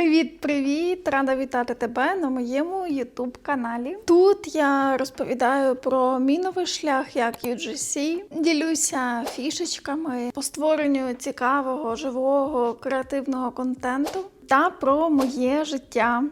Привіт-привіт! Рада вітати тебе на моєму youtube каналі. Тут я розповідаю про мій новий шлях як UGC, ділюся фішечками по створенню цікавого, живого, креативного контенту та про моє життя.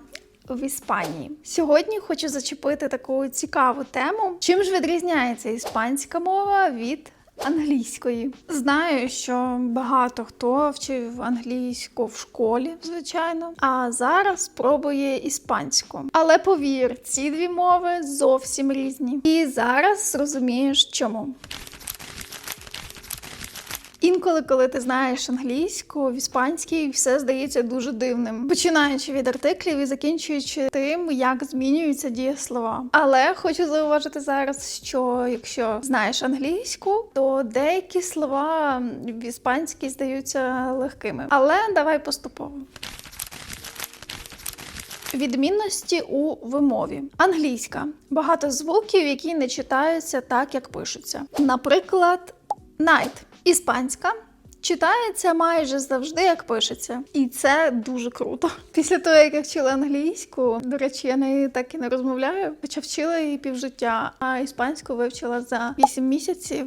В Іспанії сьогодні хочу зачепити таку цікаву тему. Чим ж відрізняється іспанська мова від англійської? Знаю, що багато хто вчив англійську в школі, звичайно, а зараз спробує іспанську. Але повір, ці дві мови зовсім різні. І зараз зрозумієш, чому. Інколи, коли ти знаєш англійську, в іспанській все здається дуже дивним, починаючи від артиклів і закінчуючи тим, як змінюються дієслова. Але хочу зауважити зараз, що якщо знаєш англійську, то деякі слова в іспанській здаються легкими. Але давай поступово. Відмінності у вимові. Англійська багато звуків, які не читаються так, як пишуться. Наприклад, night. Іспанська читається майже завжди, як пишеться. І це дуже круто. Після того, як я вчила англійську, до речі, я нею так і не розмовляю, хоча вчила її півжиття, а іспанську вивчила за 8 місяців.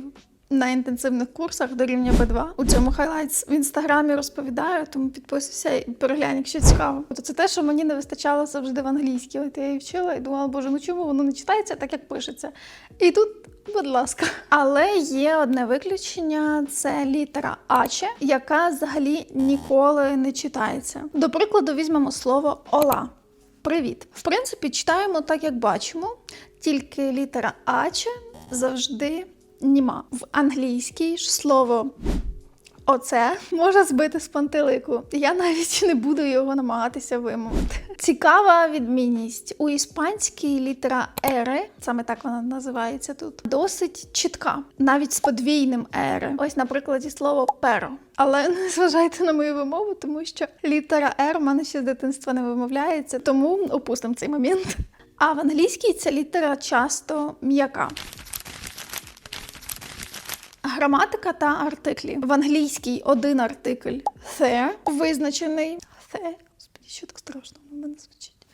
На інтенсивних курсах до рівня B2. У цьому хайлайтс в інстаграмі розповідаю, тому підписуйся і переглянь, якщо цікаво. Тобто це те, що мені не вистачало завжди в англійській. От я її вчила і думала, боже, ну чому воно не читається так, як пишеться. І тут, будь ласка. Але є одне виключення: це літера Аче, яка взагалі ніколи не читається. До прикладу, візьмемо слово Ола. Привіт. В принципі, читаємо так, як бачимо, тільки літера Аче завжди німа. В англійській ж слово оце може збити з пантелику. Я навіть не буду його намагатися вимовити. Цікава відмінність у іспанській літера ере, саме так вона називається тут, досить чітка, навіть з подвійним ере. Ось, наприклад, слово перо. Але не зважайте на мою вимову, тому що літера Р в мене ще з дитинства не вимовляється, тому опустимо цей момент. А в англійській ця літера часто м'яка. Граматика та артиклі. В англійській один артикль the визначений. The. Господи, що так страшно на мене звучить.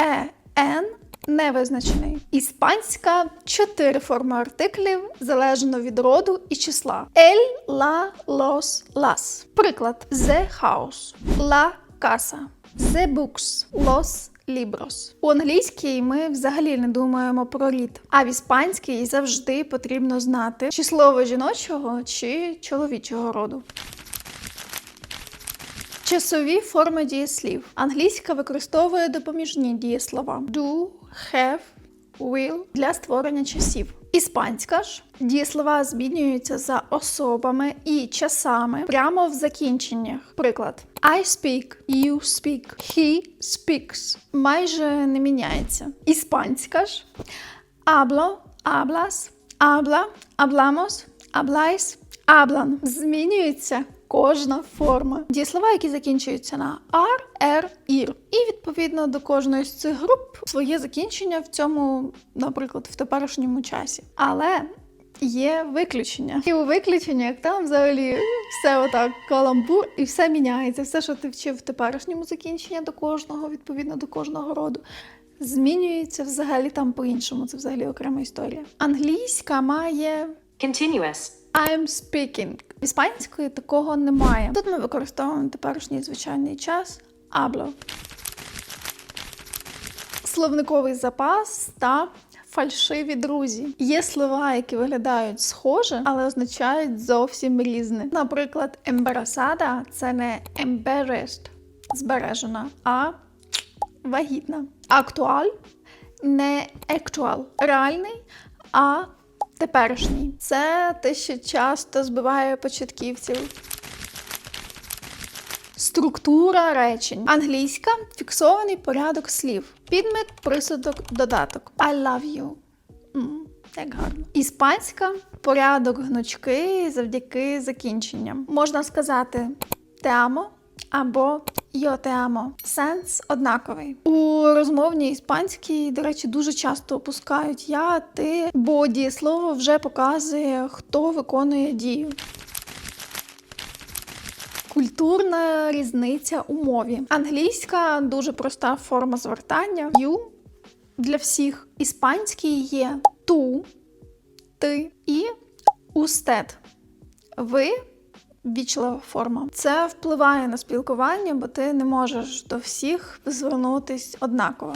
Е, ен невизначений. Іспанська чотири форми артиклів залежно від роду і числа. El, la, los, las. Приклад: the house, la casa, the books, los Libros. У англійській ми взагалі не думаємо про рід, а в іспанській завжди потрібно знати, чи жіночого, чи чоловічого роду. Часові форми дієслів. Англійська використовує допоміжні дієслова do, have, will для створення часів. Іспанська ж дієслова змінюються за особами і часами прямо в закінченнях. Приклад: I speak, you speak, he speaks. Майже не міняється. Іспанська ж Абло, аблас, абла, абламос, аблайс, аблан. Змінюється кожна форма. Дієслова, які закінчуються на R, R, IR. І відповідно до кожної з цих груп своє закінчення в цьому, наприклад, в теперішньому часі. Але є виключення. І у виключеннях там взагалі все отак каламбур, і все міняється. Все, що ти вчив в теперішньому закінченні до кожного, відповідно до кожного роду. Змінюється взагалі там по-іншому. Це взагалі окрема історія. Англійська має Continuous. I'm speaking. Іспанської такого немає. Тут ми використовуємо теперішній звичайний час hablo. Словниковий запас та фальшиві друзі. Є слова, які виглядають схоже, але означають зовсім різне. Наприклад, embarazada – це не embarrassed, збережена, а вагітна. Актуаль не actual, реальний, а теперішній. Це те, що часто збиває початківців. Структура речень. Англійська фіксований порядок слів. Підмет, присудок, додаток. I love you. Як гарно. Іспанська порядок гнучки завдяки закінченням. Можна сказати te amo або Yo te amo. Сенс однаковий. У розмовній іспанській, до речі, дуже часто опускають я, ти, бо дієслово вже показує, хто виконує дію. Культурна різниця у мові. Англійська дуже проста форма звертання. You для всіх. Іспанський є ту, ти і устед. Ви вічлива форма. Це впливає на спілкування, бо ти не можеш до всіх звернутись однаково.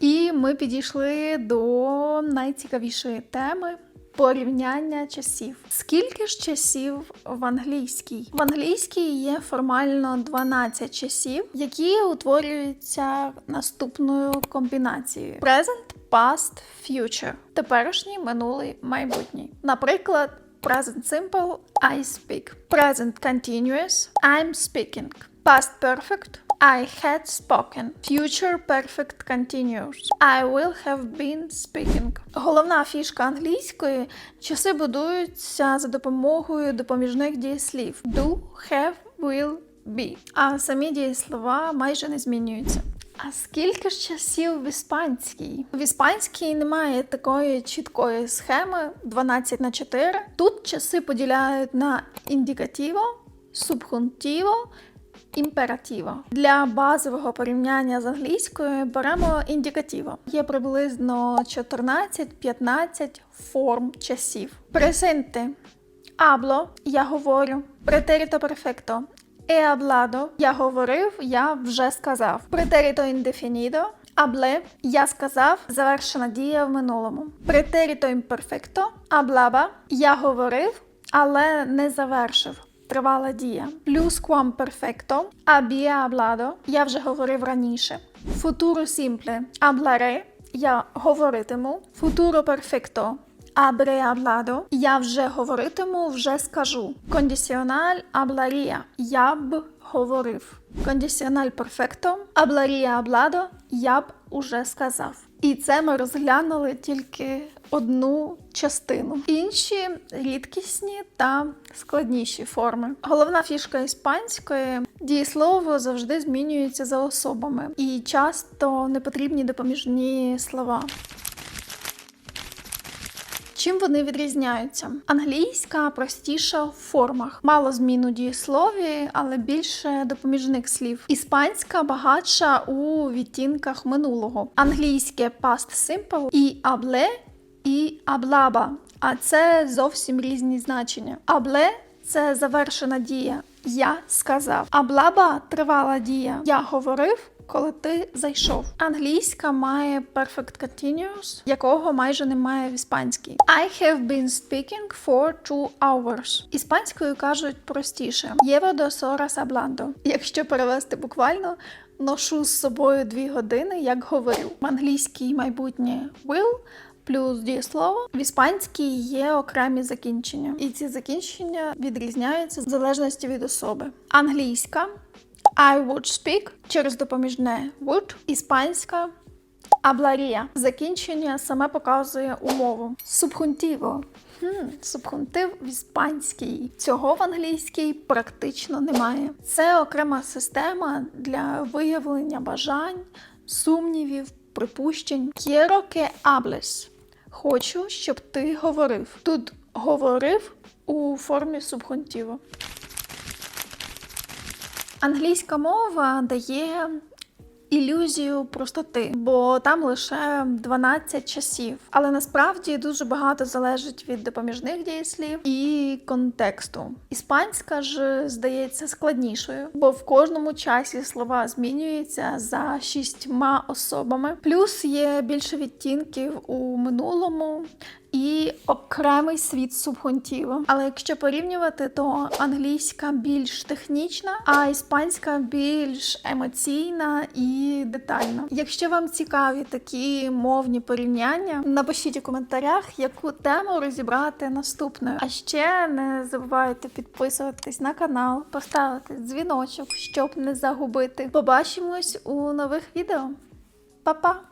І ми підійшли до найцікавішої теми. Порівняння часів. Скільки ж часів в англійській? В англійській є формально 12 часів, які утворюються наступною комбінацією: present, past, future. Теперішній, минулий, майбутній. Наприклад, present simple I speak. Present continuous I'm speaking. Past perfect I had spoken. Future perfect continuous. I will have been speaking. Головна фішка англійської часи будуються за допомогою допоміжних дієслів do, have, will, be. А самі дієслова майже не змінюються. А скільки ж часів в іспанській? В іспанській немає такої чіткої схеми 12 на 4. Тут часи поділяють на індикативо, субхунтиво, імперативо. Для базового порівняння з англійською беремо індикативо. Є приблизно 14-15 форм часів. Презенте Абло я говорю. Претеріто перфекто. He hablado – я говорив, я вже сказав. Претеріто indefinido – абле я сказав, завершена дія в минулому. Претеріто imperfecto – hablaba – я говорив, але не завершив. Тривала дія. Плюс quam perfecto – había hablado – я вже говорив раніше. Futuro simple – hablaré – я говоритиму. Futuro perfecto – Hablado. Я вже говоритиму, вже скажу. Кондиціональ hablaría. Я б говорив. Кондиціональ перфекто. Hablaría hablado. Я б уже сказав. І це ми розглянули тільки одну частину. Інші рідкісні та складніші форми. Головна фішка іспанської дієслово завжди змінюється за особами, і часто не потрібні допоміжні слова. Чим вони відрізняються? Англійська простіша в формах, мало змін у дієслові, але більше допоміжних слів. Іспанська багатша у відтінках минулого. Англійське past simple і абле і аблаба. А це зовсім різні значення. Абле це завершена дія. Я сказав. Аблаба тривала дія. Я говорив коли ти зайшов. Англійська має perfect continuous, якого майже немає в іспанській. I have been speaking for two hours. Іспанською кажуть простіше. Llevo dos horas hablando. Якщо перевести буквально, ношу з собою дві години, як говорю. В англійській майбутнє will. Плюс дієслово в іспанській є окремі закінчення, і ці закінчення відрізняються в залежності від особи. Англійська I would speak через допоміжне would, іспанська hablaría. Закінчення саме показує умову. Субхунтіво. Хм, субхунтив в іспанській. Цього в англійській практично немає. Це окрема система для виявлення бажань, сумнівів, припущень. Quiero que hables. Хочу, щоб ти говорив. Тут говорив у формі субхунтіво. Англійська мова дає ілюзію простоти, бо там лише 12 часів. Але насправді дуже багато залежить від допоміжних дієслів і контексту. Іспанська ж здається складнішою, бо в кожному часі слова змінюються за шістьма особами. Плюс є більше відтінків у минулому. І окремий світ субхунтіва. Але якщо порівнювати, то англійська більш технічна, а іспанська більш емоційна і детальна. Якщо вам цікаві такі мовні порівняння, напишіть у коментарях, яку тему розібрати наступною. А ще не забувайте підписуватись на канал, поставити дзвіночок, щоб не загубити. Побачимось у нових відео. Па-па!